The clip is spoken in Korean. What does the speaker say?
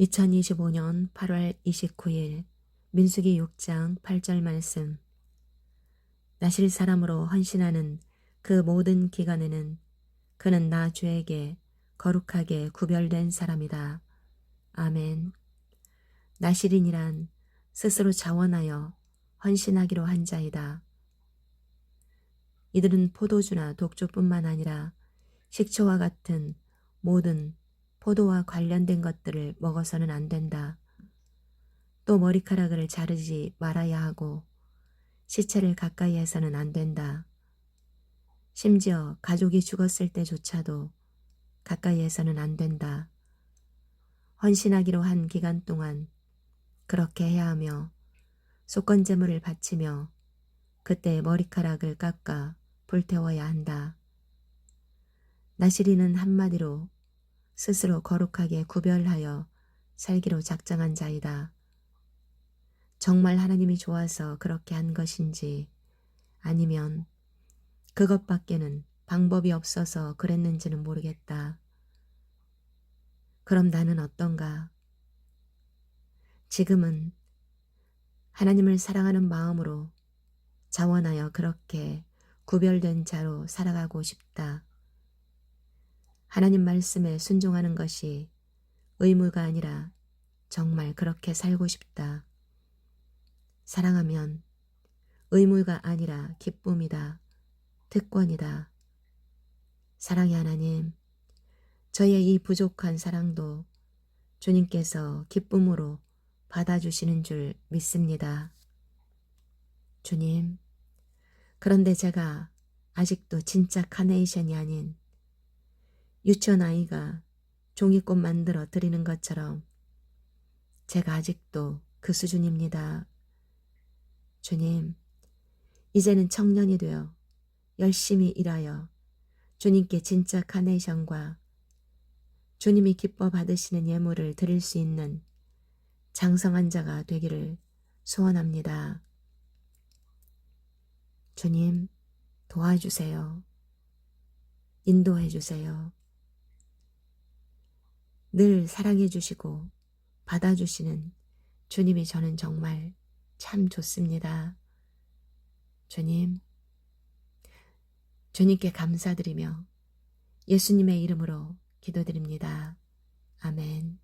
2025년 8월 29일 민수기 6장 8절 말씀 나실 사람으로 헌신하는 그 모든 기간에는 그는 나 주에게 거룩하게 구별된 사람이다. 아멘. 나실인이란 스스로 자원하여 헌신하기로 한 자이다. 이들은 포도주나 독주뿐만 아니라 식초와 같은 모든 포도와 관련된 것들을 먹어서는 안 된다. 또 머리카락을 자르지 말아야 하고 시체를 가까이 해서는 안 된다. 심지어 가족이 죽었을 때조차도 가까이 해서는 안 된다. 헌신하기로 한 기간 동안 그렇게 해야 하며 속건 제물을 바치며 그때 머리카락을 깎아 불태워야 한다. 나시리는 한마디로 스스로 거룩하게 구별하여 살기로 작정한 자이다. 정말 하나님이 좋아서 그렇게 한 것인지 아니면 그것밖에는 방법이 없어서 그랬는지는 모르겠다. 그럼 나는 어떤가? 지금은 하나님을 사랑하는 마음으로 자원하여 그렇게 구별된 자로 살아가고 싶다. 하나님 말씀에 순종하는 것이 의무가 아니라 정말 그렇게 살고 싶다. 사랑하면 의무가 아니라 기쁨이다. 특권이다. 사랑의 하나님, 저의 이 부족한 사랑도 주님께서 기쁨으로 받아주시는 줄 믿습니다. 주님, 그런데 제가 아직도 진짜 카네이션이 아닌 유치원 아이가 종이꽃 만들어 드리는 것처럼 제가 아직도 그 수준입니다. 주님, 이제는 청년이 되어 열심히 일하여 주님께 진짜 카네이션과 주님이 기뻐 받으시는 예물을 드릴 수 있는 장성한 자가 되기를 소원합니다. 주님, 도와주세요. 인도해 주세요. 늘 사랑해 주시고 받아주시는 주님이 저는 정말 참 좋습니다. 주님, 주님께 감사드리며 예수님의 이름으로 기도드립니다. 아멘.